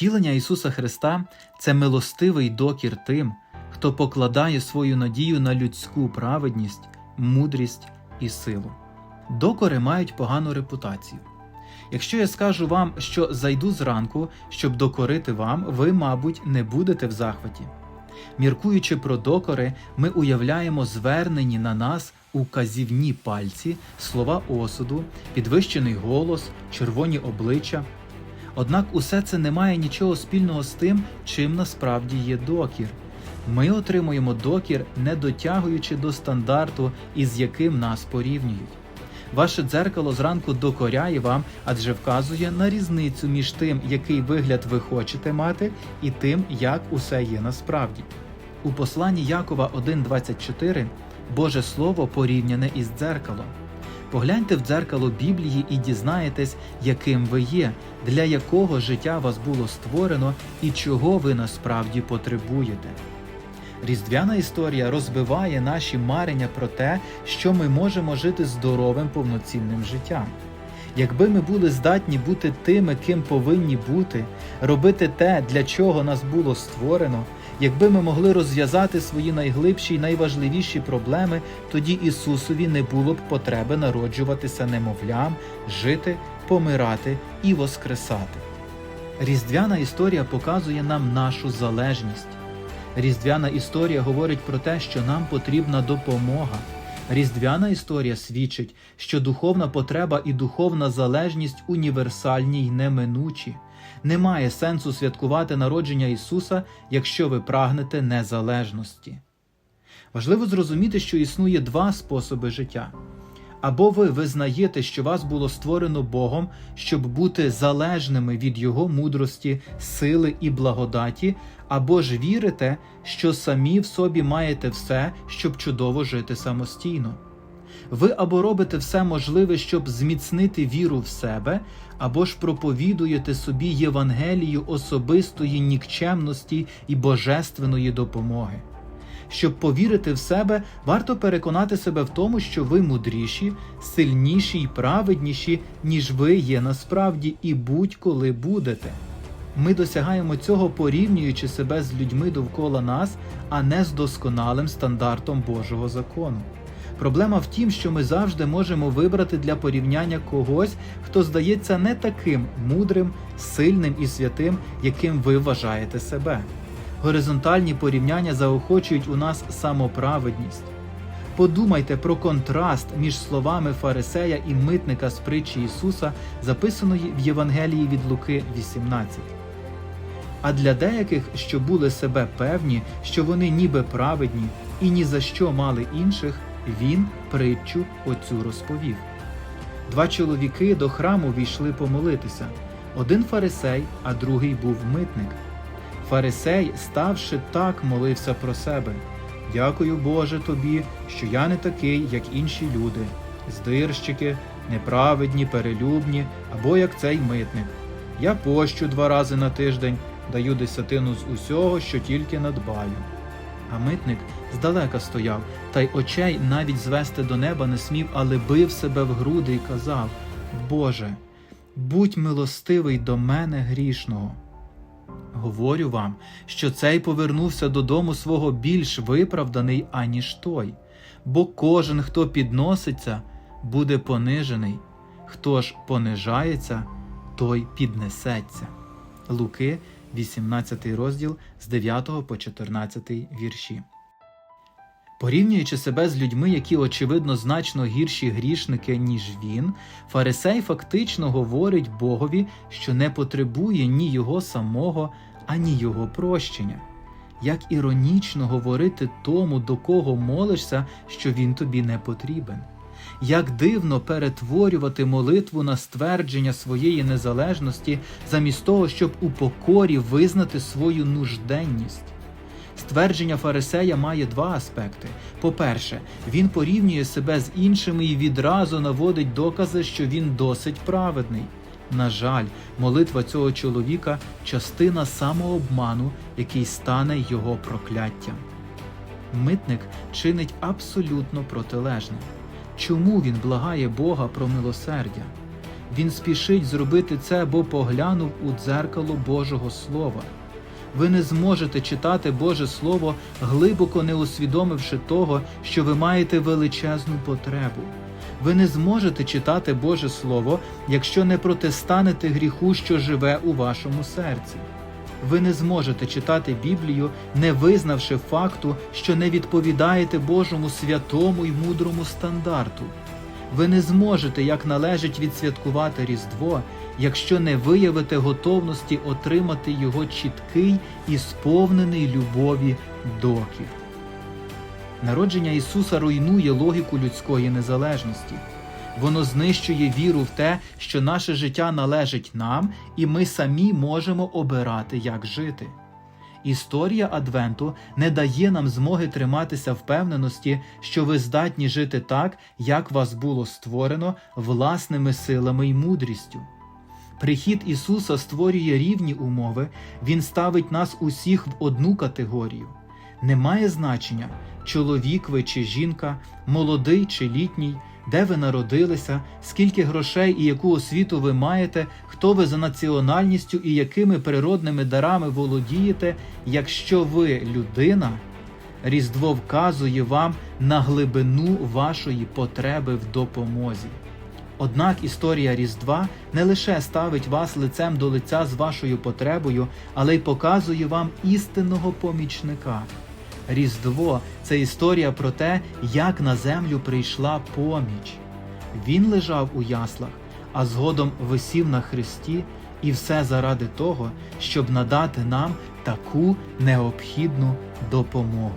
Втілення Ісуса Христа це милостивий докір тим, хто покладає свою надію на людську праведність, мудрість і силу. Докори мають погану репутацію. Якщо я скажу вам, що зайду зранку, щоб докорити вам, ви, мабуть, не будете в захваті. Міркуючи про докори, ми уявляємо звернені на нас указівні пальці, слова осуду, підвищений голос, червоні обличчя. Однак усе це не має нічого спільного з тим, чим насправді є докір. Ми отримуємо докір, не дотягуючи до стандарту, із яким нас порівнюють. Ваше дзеркало зранку докоряє вам, адже вказує на різницю між тим, який вигляд ви хочете мати, і тим, як усе є насправді. У посланні Якова 1.24 Боже Слово порівняне із дзеркалом. Погляньте в дзеркало Біблії і дізнаєтесь, яким ви є, для якого життя вас було створено і чого ви насправді потребуєте. Різдвяна історія розбиває наші марення про те, що ми можемо жити здоровим повноцінним життям. Якби ми були здатні бути тими, ким повинні бути, робити те, для чого нас було створено, якби ми могли розв'язати свої найглибші й найважливіші проблеми, тоді Ісусові не було б потреби народжуватися немовлям, жити, помирати і воскресати. Різдвяна історія показує нам нашу залежність. Різдвяна історія говорить про те, що нам потрібна допомога. Різдвяна історія свідчить, що духовна потреба і духовна залежність універсальні й неминучі. Немає сенсу святкувати народження Ісуса, якщо ви прагнете незалежності. Важливо зрозуміти, що існує два способи життя. Або ви визнаєте, що вас було створено Богом, щоб бути залежними від Його мудрості, сили і благодаті, або ж вірите, що самі в собі маєте все, щоб чудово жити самостійно. Ви або робите все можливе, щоб зміцнити віру в себе, або ж проповідуєте собі Євангелію особистої нікчемності і божественної допомоги. Щоб повірити в себе, варто переконати себе в тому, що ви мудріші, сильніші й праведніші, ніж ви є насправді і будь-коли будете. Ми досягаємо цього порівнюючи себе з людьми довкола нас, а не з досконалим стандартом Божого закону. Проблема в тім, що ми завжди можемо вибрати для порівняння когось, хто здається не таким мудрим, сильним і святим, яким ви вважаєте себе. Горизонтальні порівняння заохочують у нас самоправедність. Подумайте про контраст між словами Фарисея і митника з притчі Ісуса, записаної в Євангелії від Луки 18. А для деяких, що були себе певні, що вони ніби праведні і ні за що мали інших, він притчу оцю розповів. Два чоловіки до храму війшли помолитися. Один фарисей, а другий був митник. Фарисей, ставши так, молився про себе. Дякую, Боже, тобі, що я не такий, як інші люди, здирщики, неправедні, перелюбні або як цей митник. Я пощу два рази на тиждень, даю десятину з усього, що тільки надбаю. А митник здалека стояв, та й очей навіть звести до неба не смів, але бив себе в груди і казав: Боже, будь милостивий до мене грішного. Говорю вам, що цей повернувся додому свого більш виправданий, аніж той, бо кожен, хто підноситься, буде понижений, хто ж понижається, той піднесеться. Луки, 18 розділ з 9 по 14 вірші. Порівнюючи себе з людьми, які очевидно значно гірші грішники, ніж він, фарисей фактично говорить Богові, що не потребує ні його самого, ані його прощення. Як іронічно говорити тому, до кого молишся, що він тобі не потрібен. Як дивно перетворювати молитву на ствердження своєї незалежності, замість того, щоб у покорі визнати свою нужденність. Ствердження Фарисея має два аспекти. По-перше, він порівнює себе з іншими і відразу наводить докази, що він досить праведний. На жаль, молитва цього чоловіка частина самообману, який стане його прокляттям. Митник чинить абсолютно протилежне. Чому він благає Бога про милосердя? Він спішить зробити це, бо поглянув у дзеркало Божого Слова. Ви не зможете читати Боже Слово, глибоко не усвідомивши того, що ви маєте величезну потребу. Ви не зможете читати Боже Слово, якщо не протистанете гріху, що живе у вашому серці. Ви не зможете читати Біблію, не визнавши факту, що не відповідаєте Божому святому й мудрому стандарту. Ви не зможете як належить відсвяткувати Різдво, якщо не виявите готовності отримати його чіткий і сповнений любові докір. Народження Ісуса руйнує логіку людської незалежності. Воно знищує віру в те, що наше життя належить нам, і ми самі можемо обирати, як жити. Історія Адвенту не дає нам змоги триматися впевненості, що ви здатні жити так, як вас було створено власними силами й мудрістю. Прихід Ісуса створює рівні умови, Він ставить нас усіх в одну категорію. Немає значення, чоловік ви чи жінка, молодий чи літній, де ви народилися, скільки грошей і яку освіту ви маєте, хто ви за національністю і якими природними дарами володієте, якщо ви людина, Різдво вказує вам на глибину вашої потреби в допомозі. Однак історія Різдва не лише ставить вас лицем до лиця з вашою потребою, але й показує вам істинного помічника. Різдво це історія про те, як на землю прийшла поміч. Він лежав у яслах, а згодом висів на хресті, і все заради того, щоб надати нам таку необхідну допомогу.